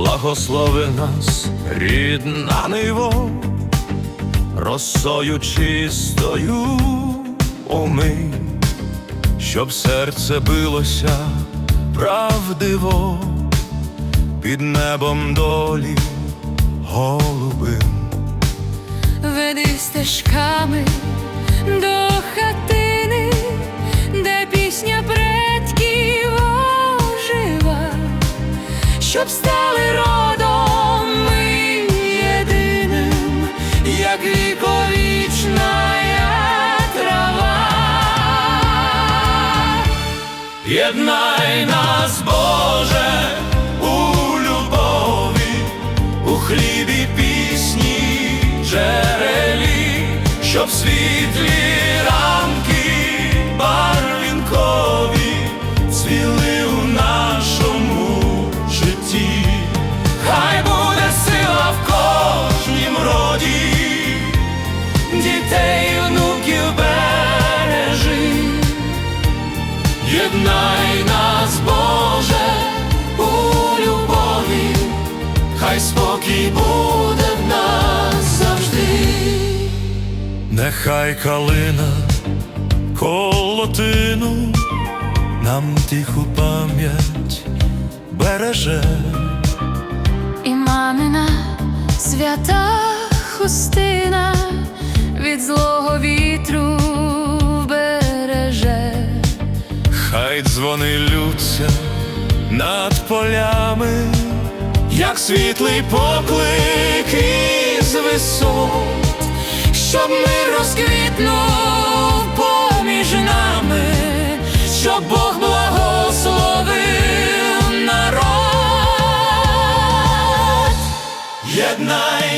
Благослови нас, рідна Ниво, росою чистою уми, щоб серце билося правдиво під небом долі голубим. Веди стежками Єднай нас, Боже, у любові, у хлібі пісні, джерелі, щоб світлі Єднай нас, Боже, у любові, хай спокій буде в нас завжди. Нехай калина колотину нам тиху пам'ять береже. І мамина свята хустина від злого вітру Хай дзвони лються над полями, як світлий поклик із висот, щоб мир розквітнув поміж нами, щоб Бог благословив народ. єднай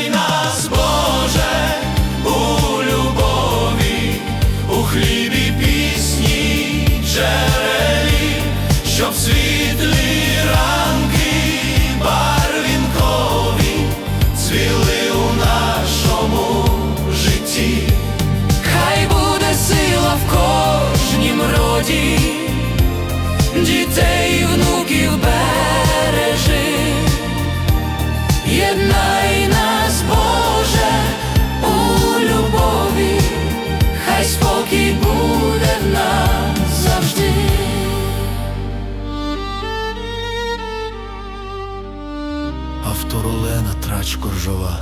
роді, дітей і внуків бережи, єднай нас, Боже, у любові, хай спокій буде в нас завжди. Автор Олена Трач Коржова